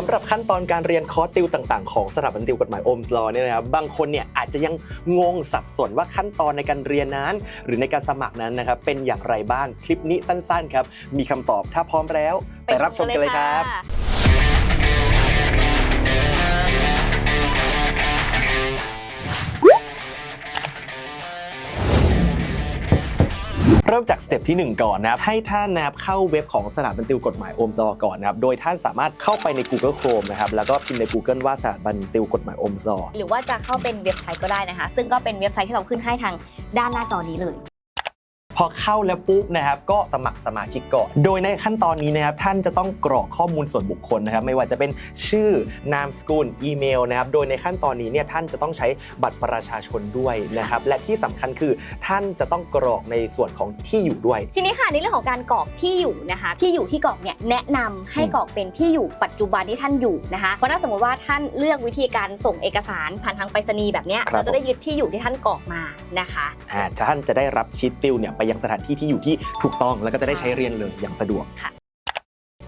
สำหรับขั้นตอนการเรียนคอร์สติวต่างๆ ของสถาบันติวกฎหมายโอมส์ลอเนี่ยนะครับบางคนเนี่ยอาจจะยังงงสับสนว่าขั้นตอนในการเรียนนั้น หรือในการสมัครนั้นนะครับเป็นอย่างไรบ้างคลิปนี้สั้นๆครับมีคำตอบถ้าพร้อมแล้ว ไปรับชมกันเลยครับ เริ่มจากสเต็ปที่ 1 ก่อนนะครับให้ท่านนะครับเข้าเว็บของสถาบันติวกฎหมายโอมสอก่อนนะครับโดยท่านสามารถเข้าไปใน Google Chrome นะครับแล้วก็พิมพ์ใน Google ว่าสถาบันติวกฎหมายโอมสอหรือว่าจะเข้าเป็นเว็บไซต์ก็ได้นะคะ ซึ่งก็เป็นเว็บไซต์ที่เราขึ้นให้ทางด้านหน้าจอนี้เลย พอเข้าแล้วปุ๊บนะครับก็สมัครสมาชิกก่อน โดยในขั้นตอนนี้นะครับท่านจะต้องกรอกข้อมูลส่วนบุคคลนะครับไม่ว่าจะเป็นชื่อนามสกุลอีเมลนะครับโดยในขั้นตอนนี้เนี่ยท่านจะต้องใช้บัตรประชาชนด้วยนะครับและที่สำคัญคือท่านจะต้องกรอกในส่วนของที่อยู่ด้วย ทีนี้ค่ะในเรื่องของการกรอกที่อยู่นะคะที่อยู่ที่กรอกเนี่ยแนะนำให้กรอกเป็นที่อยู่ปัจจุบันที่ท่านอยู่นะคะเพราะถ้าสมมติว่าท่านเลือกวิธีการส่งเอกสารผ่านทางไปรษณีย์แบบเนี้ยครับเราจะได้ยึดที่อยู่ที่ท่านกรอกมานะคะอ่าท่านจะได้รับชีตติวเนี่ยไปยังสถานที่ที่อยู่ที่ถูกต้องแล้วก็จะได้ใช้เรียนเลยอย่างสะดวกค่ะ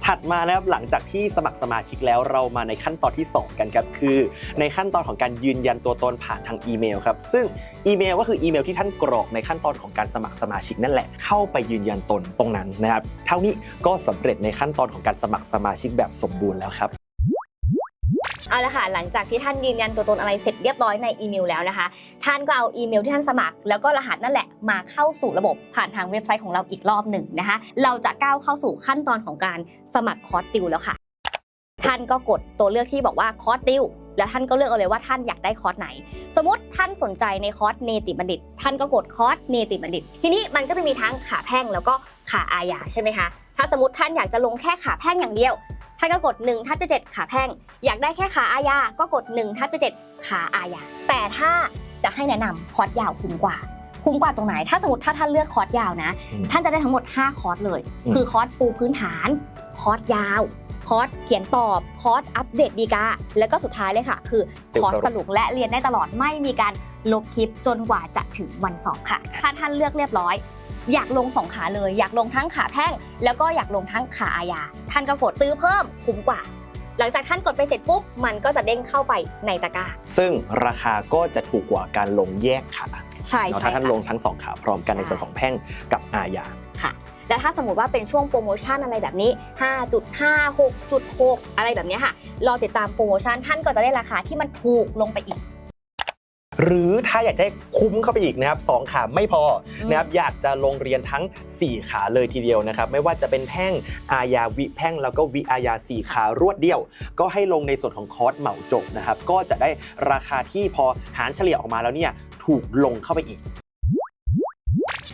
ถัดมานะครับหลังจากที่สมัครสมาชิกแล้วเรามาในขั้นตอนที่ 2 กันครับคือ ในขั้นตอนของการยืนยันตัวตนผ่านทางอีเมลครับซึ่งอีเมลก็คืออีเมลที่ท่านกรอกในขั้นตอนของการสมัครสมาชิกนั่นแหละเข้าไปยืนยันตนตรงนั้นนะครับเท่านี้ก็สำเร็จในขั้นตอนของการสมัครสมาชิกแบบสมบูรณ์แล้วครับ เอาละค่ะหลังจากที่ท่านยืนยันตัวตนอะไรเสร็จเรียบร้อยในอีเมลแล้วนะคะ ท่านก็เอาอีเมลที่ท่านสมัคร แล้วก็รหัสนั่นแหละมาเข้าสู่ระบบผ่านทางเว็บไซต์ของเราอีกรอบหนึ่งนะคะ เราจะก้าวเข้าสู่ขั้นตอนของการสมัครคอร์สติวแล้วค่ะ ท่านก็กดตัวเลือกที่บอกว่าคอร์สติวแล้วท่านก็เลือกเอาเลยว่าท่านอยากได้คอร์สไหน สมมติท่านสนใจในคอร์สเนติบัณฑิต ท่านก็กดคอร์สเนติบัณฑิต ทีนี้มันก็จะมีทั้งขาแพ่งแล้วก็ขาอาญาใช่ไหมคะ ถ้าสมมติท่านอยากจะลงแค่ขาแพ่งอย่างเดียว ท่านก็กด1ทับ7ขาแพ่ง อยากได้แค่ขาอาญาก็กด1ทับ7ขาอาญาแต่ถ้าจะให้แนะนำคอร์สยาวคุ้มกว่า คุ้มกว่าตรงไหน ถ้าสมมติถ้าท่านเลือกคอร์สยาวนะอืมท่านจะได้ทั้งหมด 5 คอร์สเลยอืมคือคอร์สปูพื้นฐาน คอร์สยาวคอร์สเขียนตอบ คอร์สอัปเดตดีกา แล้วก็สุดท้ายเลยค่ะ คือคอร์สสรุปและเรียนได้ตลอดไม่มีการ ลบคลิปจนกว่าจะถึงวันสอบค่ะ ถ้าท่านเลือกเรียบร้อย อยากลงสองขาเลย อยากลงทั้งขาแพ่ง แล้วก็อยากลงทั้งขาอาญาท่านก็กดซื้อเพิ่มคุ้มกว่า หลังจากท่านกดไปเสร็จปุ๊บมันก็จะเด้งเข้าไปในตะกร้าซึ่งราคาก็จะถูกกว่าการลงแยกขาใช่เนาะใช่ถ้าท่านค่ะลงทั้งสองขาพร้อมกันในส่วนของแพ่งกับอาญาค่ะแล้วถ้าสมมติว่าเป็นช่วงโปรโมชั่นอะไรแบบนี้ 5.5 6.6 อะไรแบบเนี้ยค่ะ รอติดตามโปรโมชั่นท่านก็จะได้ราคาที่มันถูกลงไปอีก หรือถ้าอยากจะให้คุ้มเข้าไปอีกนะครับสองขาไม่พออมนะครับอยากจะลงเรียนทั้ง 4 ขาเลยทีเดียวนะครับ ไม่ว่าจะเป็นแพ่งอาญาวิแพ่งแล้วก็วิอาญา4ขารวดเดียว ก็ให้ลงในส่วนของคอร์สเหมาจบนะครับ ก็จะได้ราคาที่พอหารเฉลี่ยออกมาแล้วเนี่ยถูกลงเข้าไปอีก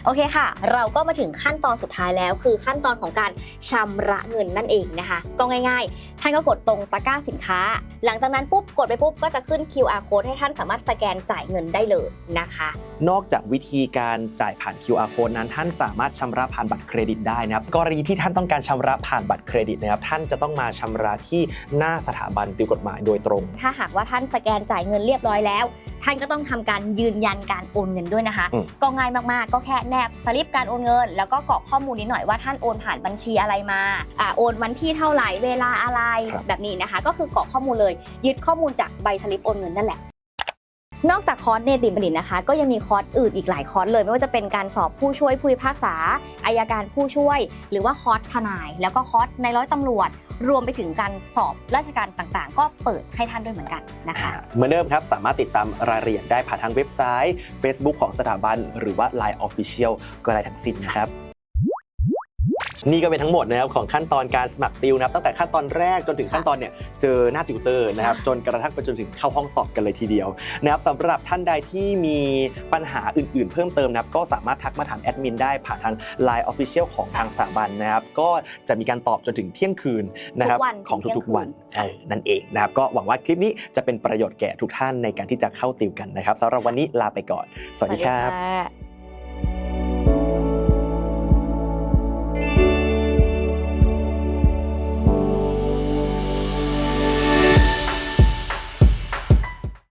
โอเคค่ะ เราก็มาถึงขั้นตอนสุดท้ายแล้ว คือขั้นตอนของการชำระเงินนั่นเองนะคะ ก็ง่าย ๆ ท่านก็กดตรงตะกร้าสินค้า หลังจากนั้นปุ๊บกดไปปุ๊บก็จะขึ้น QR code ให้ท่านสามารถสแกนจ่ายเงินได้เลยนะคะ นอกจากวิธีการจ่ายผ่าน QR code นั้น ท่านสามารถชำระผ่านบัตรเครดิตได้นะครับกรณีที่ท่านต้องการชำระผ่านบัตรเครดิตนะครับท่านจะต้องมาชำระที่หน้าสถาบันติวกฎหมายโดยตรง ถ้าหากว่าท่านสแกนจ่ายเงินเรียบร้อยแล้ว ท่านก็ต้องทำการยืนยันการโอนเงินด้วยนะคะอืมก็ง่ายมากๆ ก็แค่แนบสลิปการโอนเงิน แล้วก็กรอกข้อมูลนิดหน่อยว่าท่านโอนผ่านบัญชีอะไรมาอ่าโอนวันที่เท่าไหร่เวลาอะไรครับ แบบนี้นะคะ ก็คือกรอกข้อมูลเลย ยึดข้อมูลจากใบสลิปโอนเงินนั่นแหละ นอกจากคอร์สเนติบัณฑิตนะคะ ก็ยังมีคอร์สอื่นอีกหลายคอร์สเลย ไม่ว่าจะเป็นการสอบผู้ช่วยผู้พิพากษาอายการผู้ช่วย หรือว่าคอร์สทนาย แล้วก็คอร์สในร้อยตำรวจ รวมไปถึงการสอบราชการต่างๆ ก็เปิดให้ท่านด้วยเหมือนกันนะคะอ่าเหมือนเดิมครับ สามารถติดตามรายละเอียดได้ผ่านทางเว็บไซต์ Facebook ของสถาบัน หรือว่า Line Official ก็ได้ทั้งสิ้นนะครับ นี่ก็เป็นทั้งหมดนะครับของขั้นตอนการสมัครติวนะครับตั้งแต่ขั้นตอนแรกจนถึงขั้นตอนเนี่ยเจอหน้าติวเตอร์นะครับจนกระทั่งไปจนถึงเข้าห้องสอบกันเลยทีเดียวนะครับสำหรับท่านใดที่มีปัญหาอื่นๆ เพิ่มเติมนะครับก็สามารถทักมาถามแอดมินได้ผ่านทาง Line Official ของทางสถาบันนะครับก็จะมีการตอบจนถึงเที่ยงคืนนะครับทุกวันของถึงเที่ยงทุกๆวันคืนเออนั่นเองนะครับก็หวังว่าคลิปนี้จะเป็นประโยชน์แก่ทุกท่านในการที่จะเข้าติวกันนะครับสำหรับวันนี้ลาไปก่อน สวัสดีครับค่ะ